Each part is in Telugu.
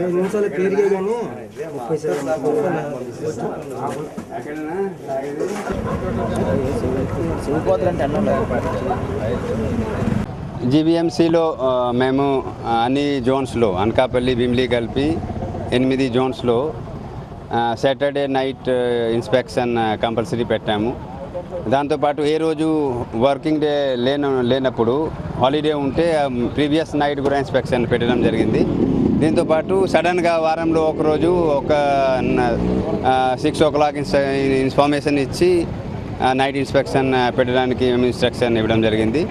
నలభై నిమిషాలు పెరిగే కానీ ముప్పై జీబీఎంసీలో మేము అన్ని జోన్స్లో అనకాపల్లి భీమిలి కలిపి ఎనిమిది జోన్స్లో సాటర్డే నైట్ ఇన్స్పెక్షన్ కంపల్సరీ పెట్టాము. దాంతోపాటు ఏ రోజు వర్కింగ్ డే లేన లేనప్పుడు హాలిడే ఉంటే ప్రీవియస్ నైట్ కూడా ఇన్స్పెక్షన్ పెట్టడం జరిగింది. దీంతోపాటు సడన్గా వారంలో ఒకరోజు ఒక సిక్స్ ఓ క్లాక్ ఇన్ఫర్మేషన్ ఇచ్చి నైట్ ఇన్స్పెక్షన్ పెట్టడానికి మేము ఇన్స్ట్రక్షన్ ఇవ్వడం జరిగింది.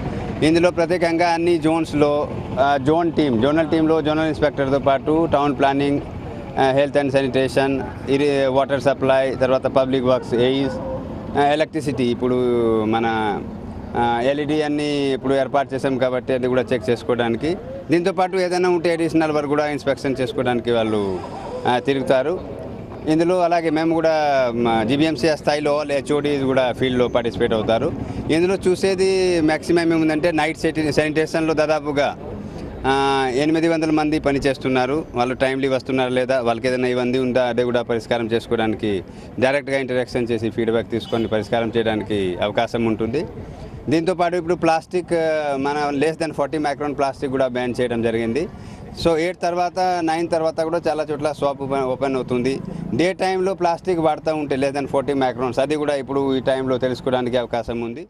ఇందులో ప్రత్యేకంగా అన్ని జోన్స్లో జోన్ టీమ్ జోనల్ టీంలో జోనల్ ఇన్స్పెక్టర్తో పాటు town planning health and sanitation ఇరి water supply తర్వాత పబ్లిక్ వర్క్స్ ఎయిస్ ఎలక్ట్రిసిటీ. ఇప్పుడు మన ఎల్ఈడి అన్ని ఇప్పుడు ఏర్పాటు చేసాం కాబట్టి అది కూడా చెక్ చేసుకోవడానికి. దీంతోపాటు ఏదైనా ఉంటే అడిషనల్ వరకు కూడా ఇన్స్పెక్షన్ చేసుకోవడానికి వాళ్ళు తిరుగుతారు. ఇందులో అలాగే మేము కూడా జీబీఎంసీ స్థాయిలో ఆల్ హెచ్ఓడీస్ కూడా ఫీల్డ్లో పార్టిసిపేట్ అవుతారు. ఇందులో చూసేది మ్యాక్సిమం ఏముందంటే నైట్ శానిటేషన్లో దాదాపుగా ఎనిమిది వందల మంది పని చేస్తున్నారు. వాళ్ళు టైంలీ వస్తున్నారు లేదా వాళ్ళకి ఏదైనా ఇబ్బంది ఉందా అదే కూడా పరిష్కారం చేసుకోవడానికి డైరెక్ట్గా ఇంటరాక్షన్ చేసి ఫీడ్బ్యాక్ తీసుకొని పరిష్కారం చేయడానికి అవకాశం ఉంటుంది. దీంతోపాటు ఇప్పుడు ప్లాస్టిక్ మన less than forty micron plastic కూడా బ్యాన్ చేయడం జరిగింది. సో ఎయిట్ తర్వాత నైన్ తర్వాత కూడా చాలా చోట్ల షాప్ ఓపెన్ అవుతుంది. డే టైంలో ప్లాస్టిక్ వాడుతూ ఉంటే లెస్ దెన్ ఫార్టీ మైక్రోన్స్ అది కూడా ఇప్పుడు ఈ టైంలో తెలుసుకోవడానికి అవకాశం ఉంది.